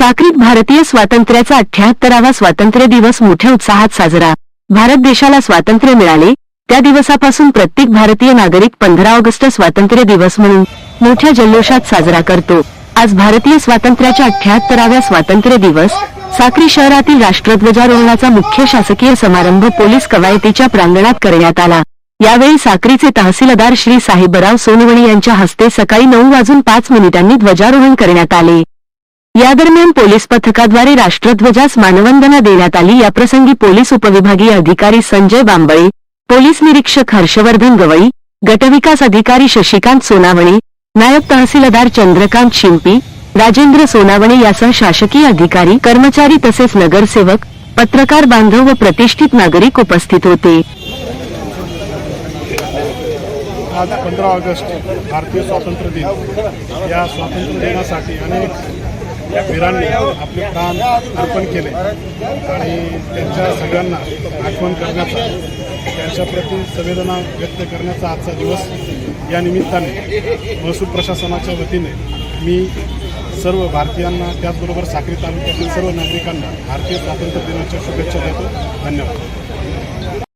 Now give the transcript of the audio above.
साक्रीत भारतीय स्वातंत्र्याचा अठ्याहत्तरावा स्वातंत्र्य दिवस मोठ्या उत्साहात साजरा. भारत देशाला स्वातंत्र्य मिळाले. त्या दिवसापासून प्रत्येक भारतीय नागरिक पंधरा ऑगस्ट स्वातंत्र्य दिवस म्हणून मोठ्या जल्लोषात साजरा करतो. आज भारतीय स्वातंत्र्याच्या अठ्याहत्तराव्या स्वातंत्र्य दिवस साक्री शहरातील राष्ट्रध्वजारोहणाचा मुख्य शासकीय समारंभ पोलीस कवायतीच्या प्रांगणात करण्यात आला. यावेळी साक्रीचे तहसीलदार श्री साहेबराव सोनवणी यांच्या हस्ते सकाळी नऊ वाजून पाच मिनिटांनी ध्वजारोहण करण्यात आले. या दरम्यान पोलीस पथकाद्वारे राष्ट्रध्वजास मानवंदना देण्यात आली. याप्रसंगी पोलीस उपविभागीय अधिकारी संजय बांबळे पोलीस निरीक्षक हर्षवर्धन गवळी गटविकास अधिकारी शशिकांत सोनावणे नायब तहसीलदार चंद्रकांत शिंपी राजेंद्र सोनावणे यासह शासकीय अधिकारी कर्मचारी तसेच नगरसेवक पत्रकार बांधव व प्रतिष्ठित नागरिक उपस्थित होते. आज पंधरा ऑगस्ट भारतीय स्वातंत्र्य दिन. या स्वातंत्र्य दिनासाठी अनेक वीरांनी आपले प्राण अर्पण केले. आणि त्यांच्या सगळ्यांना आठवण करण्याचा त्यांच्याप्रती संवेदना व्यक्त करण्याचा आजचा दिवस या निमित्ताने महसूल प्रशासनाच्या वतीने मी सर्व भारतीयांना त्याचबरोबर साक्री तालुक्यातील सर्व नागरिकांना भारतीय स्वातंत्र्य दिनाच्या शुभेच्छा देतो. धन्यवाद.